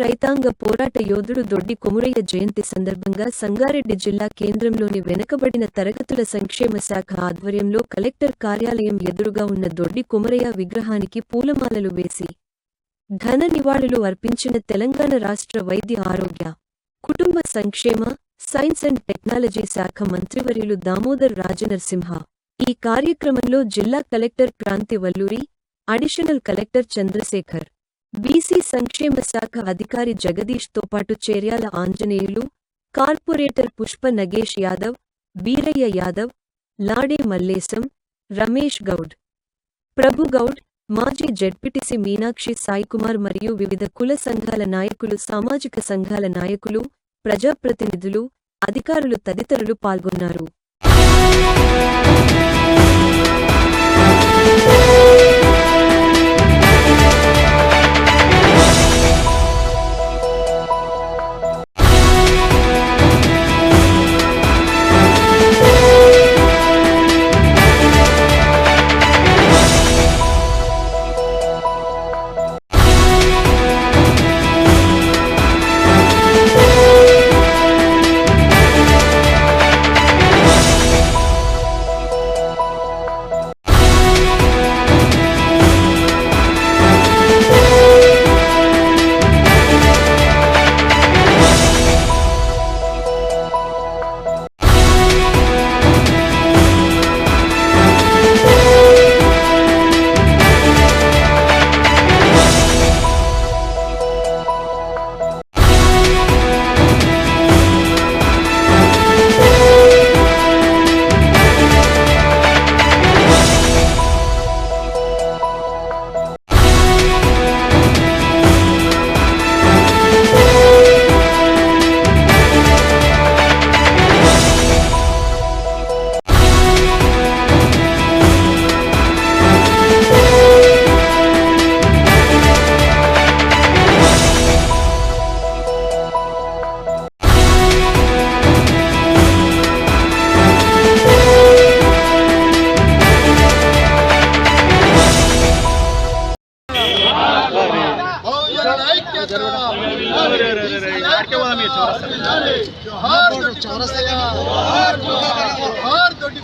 రైతాంగ పోరాట యోధుడు దొడ్డి కొమురయ్య జయంతి సందర్భంగా సంగారెడ్డి జిల్లా కేంద్రంలోని వెనుకబడిన తరగతుల సంక్షేమ శాఖ ఆధ్వర్యంలో కలెక్టర్ కార్యాలయం ఎదురుగా ఉన్న దొడ్డి కొమురయ్య విగ్రహానికి పూలమాలలు వేసి ఘన నివాళులు అర్పించిన తెలంగాణ రాష్ట్ర వైద్య ఆరోగ్య కుటుంబ సంక్షేమ సైన్స్ అండ్ టెక్నాలజీ శాఖ మంత్రివర్యులు దామోదర్ రాజనరసింహ. ఈ కార్యక్రమంలో జిల్లా collector Kranthi Valluri additional collector Chandrashekar. BC సంక్షేమ శాఖ అధికారి జగదీష్తో పాటు చేర్యాల ఆంజనేయులు కార్పొరేటర్ పుష్ప నగేష్ యాదవ్ వీరయ్య యాదవ్ లాడే మల్లేశం రమేష్ గౌడ్ ప్రభుగౌడ్ మాజీ జడ్పిటిసి మీనాక్షి సాయికుమార్ మరియు వివిధ కుల సంఘాల నాయకులు సామాజిక సంఘాల నాయకులు ప్రజాప్రతినిధులు అధికారులు తదితరులు పాల్గొన్నారు. చౌరస్తగా దొడ్డి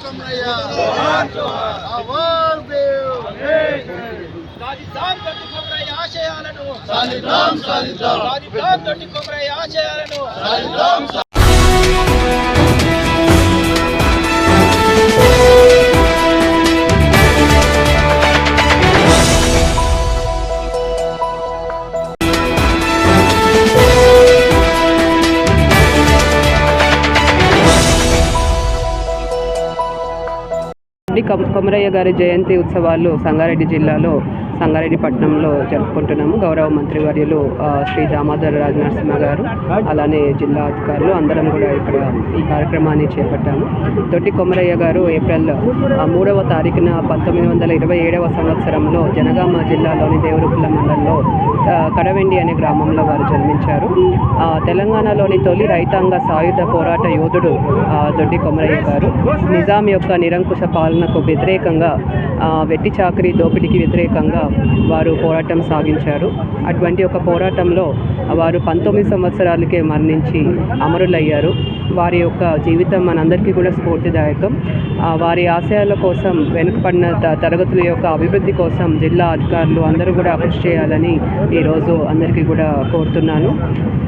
కొమరయ్య ఆశయాలను దొడ్డి కొమరయ్య ఆశయాలను కొమరయ్య గారి జయంతి ఉత్సవాలు సంగారెడ్డి జిల్లాలో సంగారెడ్డిపట్నంలో జరుపుకుంటున్నాము. గౌరవ మంత్రివర్యులు వర్యులు శ్రీ దామోదర్ రాజ నరసింహ గారు అలానే జిల్లా అధికారులు అందరం కూడా ఇక్కడ ఈ కార్యక్రమాన్ని చేపట్టాము. తొట్టి కొమరయ్య గారు ఏప్రిల్ మూడవ తారీఖున పంతొమ్మిది వందల ఇరవై ఏడవ సంవత్సరంలో జనగామ జిల్లాలోని దేవరుకుల మండలంలో కడవెండి అనే గ్రామంలో వారు జన్మించారు. తెలంగాణలోని తొలి రైతాంగ సాయుధ పోరాట యోధుడు దొడ్డి కొమరయ్య గారు. నిజాం యొక్క నిరంకుశ పాలనకు వ్యతిరేకంగా వెట్టి చాకరీ దోపిడీకి వ్యతిరేకంగా వారు పోరాటం సాగించారు. అటువంటి ఒక పోరాటంలో వారు పంతొమ్మిది సంవత్సరాలకే మరణించి అమరులయ్యారు. వారి యొక్క జీవితం మనందరికీ కూడా స్ఫూర్తిదాయకం. వారి ఆశయాల కోసం వెనుకబడిన త- తరగతుల యొక్క అభివృద్ధి కోసం జిల్లా అధికారులు అందరూ కూడా కృషి చేయాలని ఈరోజు అందరికీ కూడా కోరుతున్నాను.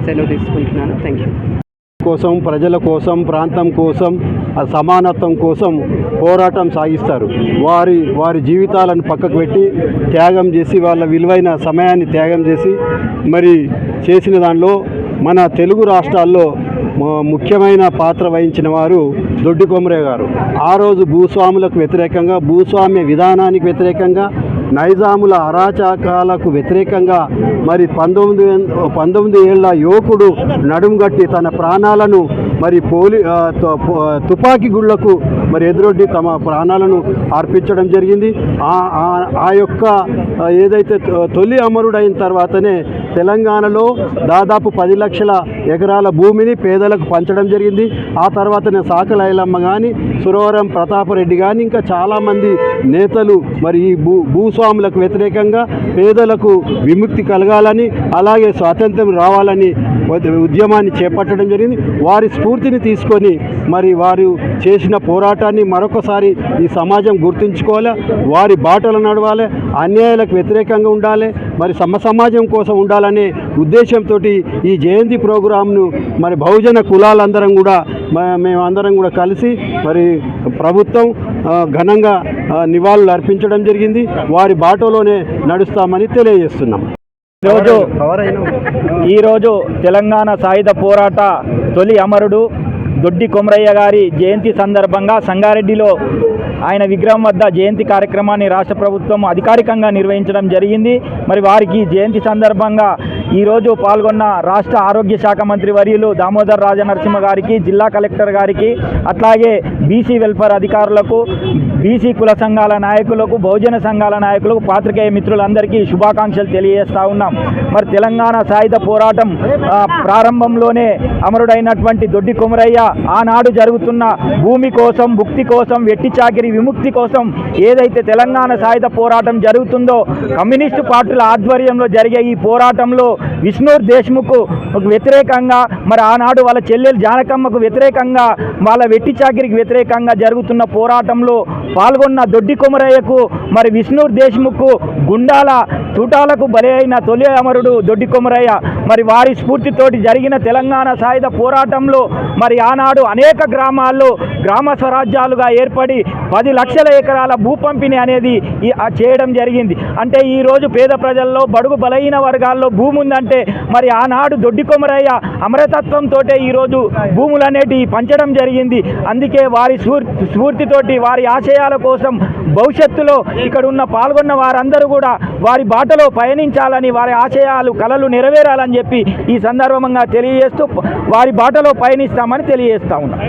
సెలవు తీసుకుంటున్నాను. థ్యాంక్ యూ కోసం ప్రజల కోసం ప్రాంతం కోసం సమానత్వం కోసం పోరాటం సాగిస్తారు. వారి వారి జీవితాలను పక్కకు పెట్టి త్యాగం చేసి వాళ్ళ విలువైన సమయాన్ని త్యాగం చేసి మరి చేసిన దానిలో మన తెలుగు రాష్ట్రాల్లో ముఖ్యమైన పాత్ర వహించిన వారు దొడ్డి కొమరే గారు. ఆ రోజు భూస్వాములకు వ్యతిరేకంగా భూస్వామ్య విధానానికి వ్యతిరేకంగా నైజాముల అరాచకాలకు వ్యతిరేకంగా మరి పంతొమ్మిది పంతొమ్మిది ఏళ్ళ యువకుడు నడుంగట్టి తన ప్రాణాలను మరి పోలీ తుపాకీ గుళ్ళకు మరి ఎదురొడ్డి తమ ప్రాణాలను అర్పించడం జరిగింది. ఆ ఆ- ఆ యొక్క ఏదైతే తొ- తొలి అమరుడైన తర్వాతనే తెలంగాణలో దాదాపు పది లక్షల ఎకరాల భూమిని పేదలకు పంచడం జరిగింది. ఆ తర్వాత నేను సాకలైలమ్మ కానీ సురవరం ప్రతాపరెడ్డి కానీ ఇంకా చాలామంది నేతలు మరి ఈ భూ భూస్వాములకు వ్యతిరేకంగా పేదలకు విముక్తి కలగాలని అలాగే స్వాతంత్రం రావాలని ఉద్యమాన్ని చేపట్టడం జరిగింది. వారి స్ఫూర్తిని తీసుకొని మరి వారు చేసిన పోరాటాన్ని మరొకసారి ఈ సమాజం గుర్తుంచుకోవాలి? వారి బాటలు నడవాలి? అన్యాయాలకు వ్యతిరేకంగా ఉండాలి? మరి సమ సమాజం కోసం ఉండాలి చేయాలనే ఉద్దేశంతో ఈ జయంతి ప్రోగ్రాంను మరి బహుజన కులాలందరం కూడా మేమందరం కూడా కలిసి మరి ప్రభుత్వం ఘనంగా నివాళులు అర్పించడం జరిగింది. వారి బాటలోనే నడుస్తామని తెలియజేస్తున్నాం. ఈరోజు ఈరోజు తెలంగాణ సాయుధ పోరాట తొలి అమరుడు దొడ్డి కొమరయ్య గారి జయంతి సందర్భంగా సంగారెడ్డిలో ఆయన విగ్రహం వద్ద జయంతి కార్యక్రమాన్ని రాష్ట్ర ప్రభుత్వం అధికారికంగా నిర్వహించడం జరిగింది. మరి వారికి జయంతి సందర్భంగా ఈరోజు పాల్గొన్న రాష్ట్ర ఆరోగ్య శాఖ మంత్రి వర్యులు దామోదర్ రాజనరసింహ గారికి జిల్లా కలెక్టర్ గారికి అట్లాగే బీసీ వెల్ఫేర్ అధికారులకు బీసీ కుల సంఘాల నాయకులకు బహుజన సంఘాల నాయకులకు పాత్రికేయ మిత్రులందరికీ శుభాకాంక్షలు తెలియజేస్తా ఉన్నాం. మరి తెలంగాణ సాయుధ పోరాటం ప్రారంభంలోనే అమరుడైనటువంటి దొడ్డి కొమరయ్య ఆనాడు జరుగుతున్న భూమి కోసం భుక్తి కోసం వెట్టి చాకిరి విముక్తి కోసం ఏదైతే తెలంగాణ సాయుధ పోరాటం జరుగుతుందో కమ్యూనిస్టు పార్టీల ఆధ్వర్యంలో జరిగే ఈ పోరాటంలో విష్ణూర్ దేశ్ముఖ్ వ్యతిరేకంగా మరి ఆనాడు వాళ్ళ చెల్లెలు జానకమ్మకు వ్యతిరేకంగా వాళ్ళ వెట్టి చాకిరికి వ్యతిరేకంగా జరుగుతున్న పోరాటంలో పాల్గొన్న దొడ్డి కొమరయ్యకు మరి విష్ణు దేశ్ముఖ్ గుండాల తుటాలకు బలి అయిన తొలి అమరుడు దొడ్డి కొమరయ్య. మరి వారి స్ఫూర్తితోటి జరిగిన తెలంగాణ సాయుధ పోరాటంలో మరి ఆనాడు అనేక గ్రామాల్లో గ్రామ స్వరాజ్యాలుగా ఏర్పడి పది లక్షల ఎకరాల భూ పంపిణీ అనేది చేయడం జరిగింది. అంటే ఈ రోజు పేద ప్రజల్లో బడుగు బలహీన వర్గాల్లో భూమి ఉందంటే మరి ఆనాడు దొడ్డి కొమరయ్య అమరతత్వంతో ఈరోజు భూములు అనేటివి పంచడం జరిగింది. అందుకే వారి స్ఫూర్తితోటి వారి ఆశయాల కోసం భవిష్యత్తులో ఇక్కడ ఉన్న పాల్గొన్న వారందరూ కూడా వారి బాటలో పయనించాలని వారి ఆశయాలు కళలు నెరవేరాలని చెప్పి ఈ సందర్భంగా తెలియజేస్తూ వారి బాటలో పయనిస్తామని తెలియజేస్తా ఉన్నాం.